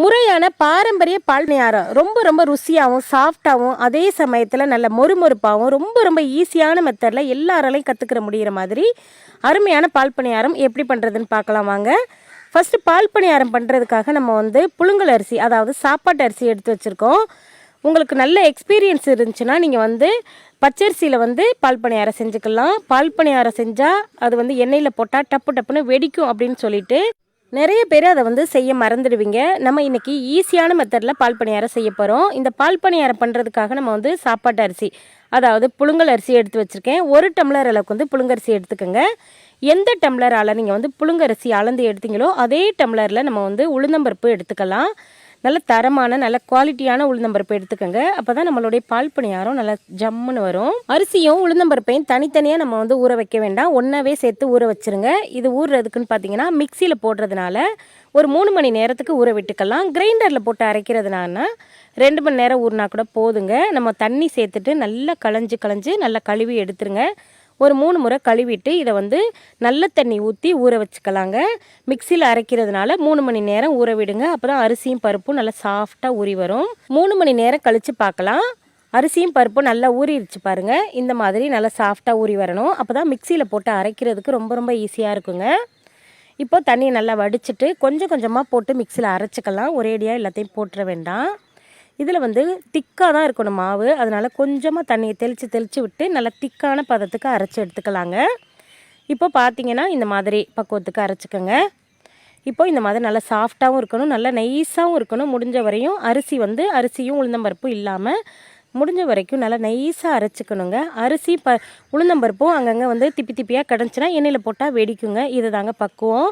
முறையான பாரம்பரிய பால் நேரம். ரொம்ப ரொம்ப ருசியாகவும் சாஃப்டாகவும் அதே சமயத்தில் நல்ல மொறுமொறுப்பாகவும் ரொம்ப ரொம்ப ஈஸியான மெத்தடில் எல்லாராலையும் கற்றுக்கிற முடிகிற மாதிரி அருமையான பால் பணியாரம் எப்படி பண்ணுறதுன்னு பார்க்கலாம் வாங்க. ஃபஸ்ட்டு பால் பணியாரம் பண்ணுறதுக்காக நம்ம வந்து புழுங்கல் அரிசி அதாவது சாப்பாட்டு அரிசி எடுத்து வச்சுருக்கோம். உங்களுக்கு நல்ல எக்ஸ்பீரியன்ஸ் இருந்துச்சுன்னா நீங்கள் வந்து பச்சரிசியில் வந்து பால் பணியாரம் செஞ்சுக்கலாம். பால் பணியாரம் செஞ்சால் அது வந்து எண்ணெயில் போட்டால் டப்பு டப்புன்னு வெடிக்கும் அப்படின்னு சொல்லிட்டு நிறைய பேர் அதை வந்து செய்ய மறந்துடுவீங்க. நம்ம இன்னைக்கு ஈஸியான மெத்தடில் பால் பணியாரம் செய்ய போகிறோம் இந்த பால் பணியாரம் பண்ணுறதுக்காக நம்ம வந்து சாப்பாட்டு அரிசி அதாவது புழுங்கல் அரிசி எடுத்து வச்சுருக்கேன். ஒரு டம்ளர் அளவுக்கு வந்து புழுங்கரிசி எடுத்துக்கோங்க. எந்த டம்ளரால் நீங்கள் வந்து புழுங்கரிசி அளந்து எடுத்தீங்களோ அதே டம்ளரில் நம்ம வந்து உளுந்தம்பருப்பு எடுத்துக்கலாம். நல்ல தரமான நல்ல குவாலிட்டியான உளுந்தம்பருப்பு எடுத்துக்கோங்க. அப்போ தான் நம்மளுடைய பால் பணியாரம் நல்லா ஜம்முன்னு வரும். அரிசியும் உளுந்தம்பருப்பையும் தனித்தனியாக நம்ம வந்து ஊற வைக்க வேண்டாம். ஒன்றாவே சேர்த்து ஊற வச்சிருங்க. இது ஊறுறதுக்குன்னு பார்த்தீங்கன்னா மிக்சியில் போடுறதுனால ஒரு மூணு மணி நேரத்துக்கு ஊற விட்டுக்கலாம். கிரைண்டரில் போட்டு அரைக்கிறதுனால ரெண்டு மணி நேரம் ஊறினா கூட போதுங்க. நம்ம தண்ணி சேர்த்துட்டு நல்லா களைஞ்சு களைஞ்சு நல்லா கழுவி எடுத்துருங்க. ஒரு மூணு முறை கழுவிட்டு இதை வந்து நல்ல தண்ணி ஊற்றி ஊற வச்சுக்கலாங்க. மிக்சியில் அரைக்கிறதுனால மூணு மணி நேரம் ஊற விடுங்க. அப்போ தான் அரிசியும் பருப்பும் நல்லா சாஃப்டாக ஊறி வரும். மூணு மணி நேரம் கழித்து பார்க்கலாம். அரிசியும் பருப்பும் நல்லா ஊறிடுச்சு பாருங்கள் இந்த மாதிரி நல்லா சாஃப்டாக ஊறி வரணும். அப்போ தான் மிக்சியில் போட்டு அரைக்கிறதுக்கு ரொம்ப ரொம்ப ஈஸியாக இருக்குங்க. இப்போ தண்ணியை நல்லா வடிச்சிட்டு கொஞ்சம் கொஞ்சமாக போட்டு மிக்சியில் அரைச்சிக்கலாம். ஒரேடியாக எல்லாத்தையும் போட்டுற வேண்டாம். இதில் வந்து திக்காக தான் இருக்கணும் மாவு. அதனால் கொஞ்சமாக தண்ணியை தெளித்து தெளித்து விட்டு நல்லா திக்கான பதத்துக்கு அரைச்சி எடுத்துக்கலாங்க. இப்போ பார்த்தீங்கன்னா இந்த மாதிரி பக்குவத்துக்கு அரைச்சிக்கோங்க. இப்போ இந்த மாதிரி நல்லா சாஃப்டாகவும் இருக்கணும் நல்லா நைஸாகவும் இருக்கணும். முடிஞ்ச வரையும் அரிசி வந்து அரிசியும் உளுந்தம்பருப்பும் இல்லாமல் முடிஞ்ச வரைக்கும் நல்லா நைஸாக அரைச்சிக்கணுங்க. அரிசி ப உளுந்தம்பருப்பும் அங்கங்கே வந்து திப்பி திப்பியாக கிடந்துச்சுன்னா எண்ணெயில் போட்டால் வெடிக்குங்க. இது தாங்க பக்குவம்.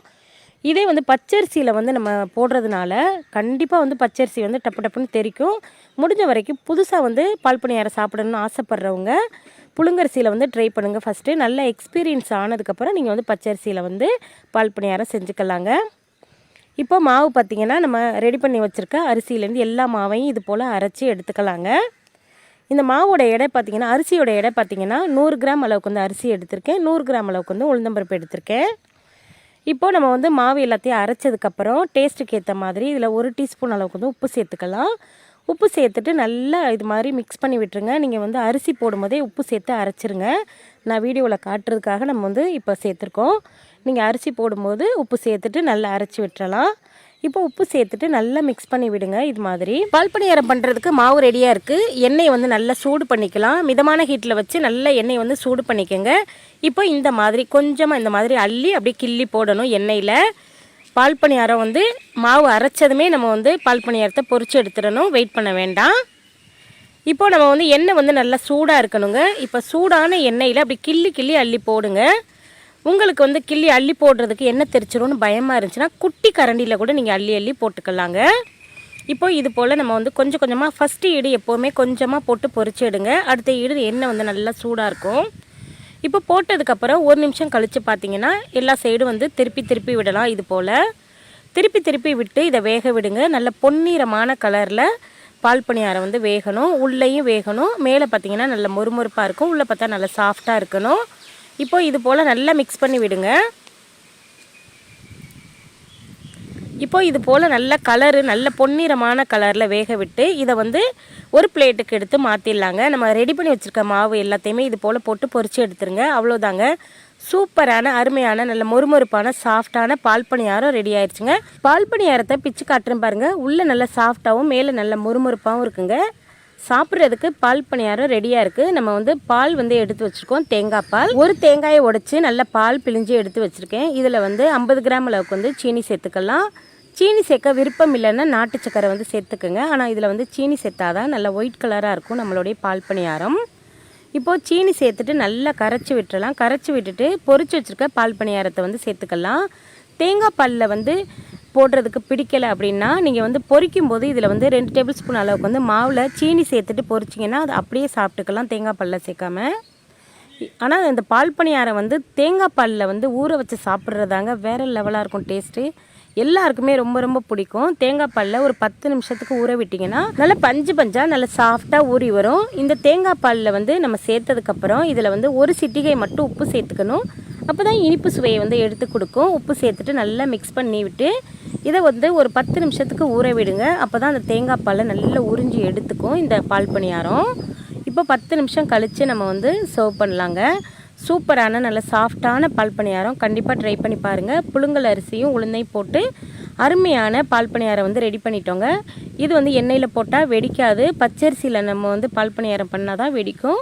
இதே வந்து பச்சரிசியில் வந்து நம்ம போடுறதுனால கண்டிப்பாக வந்து பச்சரிசி வந்து டப்பு டப்புன்னு தெரிக்கும். முடிஞ்ச வரைக்கும் புதுசாக வந்து பால் பணியாரம் சாப்பிடணும்னு ஆசைப்பட்றவங்க புழுங்கரிசியில் வந்து ட்ரை பண்ணுங்கள் ஃபஸ்ட்டு நல்ல எக்ஸ்பீரியன்ஸ் ஆனதுக்கப்புறம் நீங்கள் வந்து பச்சரிசியில் வந்து பால் பணியாரம் செஞ்சுக்கலாங்க. இப்போ மாவு பார்த்திங்கன்னா நம்ம ரெடி பண்ணி வச்சுருக்க அரிசியிலேருந்து எல்லா மாவையும் இது போல் அரைச்சி எடுத்துக்கலாங்க. இந்த மாவோட எடை பார்த்திங்கன்னா அரிசியோட எடை பார்த்திங்கன்னா நூறு கிராம் அளவுக்கு வந்து அரிசி எடுத்திருக்கேன். நூறு கிராம் அளவுக்கு வந்து உளுந்தம்பருப்பு எடுத்திருக்கேன். இப்போது நம்ம வந்து மாவு எல்லாத்தையும் அரைச்சதுக்கப்புறம் டேஸ்ட்டுக்கு ஏற்ற மாதிரி இதில் ஒரு டீஸ்பூன் அளவுக்கு வந்து உப்பு சேர்த்துக்கலாம். உப்பு சேர்த்துட்டு நல்லா இது மாதிரி மிக்ஸ் பண்ணி விட்டுருங்க. நீங்கள் வந்து அரிசி போடும்போதே உப்பு சேர்த்து அரைச்சிருங்க. நான் வீடியோவில் காட்டுறதுக்காக நம்ம வந்து இப்போ சேர்த்துருக்கோம். நீங்கள் அரிசி போடும்போது உப்பு சேர்த்துட்டு நல்லா அரைச்சி விட்டுறலாம். இப்போ உப்பு சேர்த்துட்டு நல்லா மிக்ஸ் பண்ணி விடுங்க இது மாதிரி. பல்பணியாரம் பண்ணுறதுக்கு மாவு ரெடியாக இருக்குது எண்ணெய் வந்து நல்லா சூடு பண்ணிக்கலாம். மிதமான ஹீட்டில் வச்சு நல்லா எண்ணெய் வந்து சூடு பண்ணிக்கோங்க. இப்போ இந்த மாதிரி கொஞ்சமாக இந்த மாதிரி அள்ளி அப்படியே கிள்ளி போடணும் எண்ணெயில். பால் பணியாரம் வந்து மாவு அரைச்சதுமே நம்ம வந்து பால் பணியாரத்தை பொறிச்சு எடுத்துடணும். வெயிட் பண்ண வேண்டாம். இப்போ நம்ம வந்து எண்ணெய் வந்து நல்லா சூடாக இருக்கணுங்க. இப்போ சூடான எண்ணெயில் அப்படி கிள்ளி கிள்ளி அள்ளி போடுங்க. உங்களுக்கு வந்து கிள்ளி அள்ளி போடுறதுக்கு என்ன தெரிச்சிரும்னு பயமாக இருந்துச்சுன்னா குட்டி கரண்டியில் கூட நீங்கள் அள்ளி அள்ளி போட்டுக்கலாங்க. இப்போ இது போல் நம்ம வந்து கொஞ்சம் கொஞ்சமாக ஃபஸ்ட்டு ஈடு எப்போவுமே கொஞ்சமாக போட்டு பொறிச்சிடுங்க எடுங்க. அடுத்த ஈடு எண்ணெய் வந்து நல்லா சூடாக இருக்கும். இப்போ போட்டதுக்கப்புறம் ஒரு நிமிஷம் கழித்து பார்த்தீங்கன்னா எல்லா சைடும் வந்து திருப்பி திருப்பி விடலாம் இது போல். திருப்பி திருப்பி விட்டு இதை வேக விடுங்க. நல்ல பொன்னிறமான கலரில் பால் பணியாரம் வந்து வேகணும். உள்ளேயும் வேகணும். மேலே பார்த்தீங்கன்னா நல்ல மொறுமொறுப்பாக இருக்கும். உள்ளே பார்த்தா நல்லா சாஃப்டாக இருக்கணும். இப்போ இது போல் நல்லா மிக்ஸ் பண்ணி விடுங்க. இப்போ இது போல் நல்ல கலரு நல்ல பொன்னிறமான கலரில் வேக விட்டு இதை வந்து ஒரு பிளேட்டுக்கு எடுத்து மாற்றிடலாங்க நம்ம ரெடி பண்ணி வச்சுருக்க மாவு எல்லாத்தையுமே இது போல் போட்டு பொறிச்சு எடுத்துருங்க. அவ்வளோதாங்க சூப்பரான அருமையான நல்ல மொறுமொறுப்பான சாஃப்டான பால் பணியாரம் ரெடி ஆயிடுச்சுங்க பால் பணியாரத்தை பிச்சு காட்டுறேன் பாருங்கள் உள்ளே நல்லா சாஃப்டாகவும் மேலே நல்ல மொறுமொறுப்பாகவும் இருக்குங்க. சாப்பிட்றதுக்கு பால் பணியாரம் ரெடியாக இருக்குது நம்ம வந்து பால் வந்து எடுத்து வச்சுருக்கோம். தேங்காய் பால். ஒரு தேங்காயை உடைச்சி நல்லா பால் பிழிஞ்சு எடுத்து வச்சுருக்கேன். இதில் வந்து ஐம்பது கிராம் அளவுக்கு வந்து சீனி சேர்த்துக்கலாம். சீனி சேர்க்க விருப்பம் இல்லைன்னா நாட்டு சக்கரை வந்து சேர்த்துக்குங்க. ஆனால் இதில் வந்து சீனி சேர்த்தாதான் நல்லா ஒயிட் கலராக இருக்கும் நம்மளுடைய பால் பணியாரம். இப்போது சீனி சேர்த்துட்டு நல்லா கரைச்சி விட்டுறலாம். கரைச்சி விட்டுட்டு பொறிச்சு வச்சுருக்க பால் பணியாரத்தை வந்து சேர்த்துக்கலாம். தேங்காய் பாலில் வந்து போடுறதுக்கு பிடிக்கலை அப்படின்னா நீங்கள் வந்து பொரிக்கும் போது இதில் வந்து ரெண்டு டேபிள் ஸ்பூன் அளவுக்கு வந்து மாவில் சீனி சேர்த்துட்டு பொரிச்சிங்கன்னா அது அப்படியே சாப்பிட்டுக்கலாம் தேங்காய் பாலில் சேர்க்காம. ஆனால் இந்த பால் பணியாரம் வந்து தேங்காய் பாலில் வந்து ஊற வச்சு சாப்பிட்றதாங்க வேறு லெவலாக இருக்கும் டேஸ்ட்டு. எல்லாருக்குமே ரொம்ப ரொம்ப பிடிக்கும். தேங்காய் பாலில் ஒரு பத்து நிமிஷத்துக்கு ஊற விட்டிங்கன்னா நல்லா பஞ்சு பஞ்சாக நல்லா சாஃப்டாக ஊறி வரும். இந்த தேங்காய் பாலில் வந்து நம்ம சேர்த்ததுக்கப்புறம் இதில் வந்து ஒரு சிட்டிகை மட்டும் உப்பு சேர்த்துக்கணும். அப்போ தான் இனிப்பு சுவையை வந்து எடுத்து கொடுக்கும். உப்பு சேர்த்துட்டு நல்லா மிக்ஸ் பண்ணி விட்டு இதை வந்து ஒரு பத்து நிமிஷத்துக்கு ஊற விடுங்க. அப்போ தான் அந்த தேங்காய் பாலை நல்லா உறிஞ்சி எடுத்துக்கும் இந்த பால் பணியாரம். இப்போ பத்து நிமிஷம் கழித்து நம்ம வந்து சர்வ் பண்ணலாங்க. சூப்பரான நல்ல சாஃப்டான பால் பணியாரம் கண்டிப்பாக ட்ரை பண்ணி பாருங்கள் புழுங்கல் அரிசியும் உளுந்தையும் போட்டு அருமையான பால் பணியாரம் வந்து ரெடி பண்ணிட்டோங்க. இது வந்து எண்ணெயில் போட்டால் வெடிக்காது. பச்சரிசியில் நம்ம வந்து பால் பணியாரம் பண்ணால் தான் வெடிக்கும்.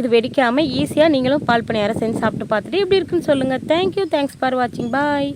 இது வெடிக்காமல் ஈஸியாக நீங்களும் பால் பணியாரம் செஞ்சு சாப்பிட்டு பார்த்துட்டு எப்படி இருக்குன்னு சொல்லுங்கள் தேங்க்யூ தேங்க்ஸ் ஃபார் வாட்சிங் பாய்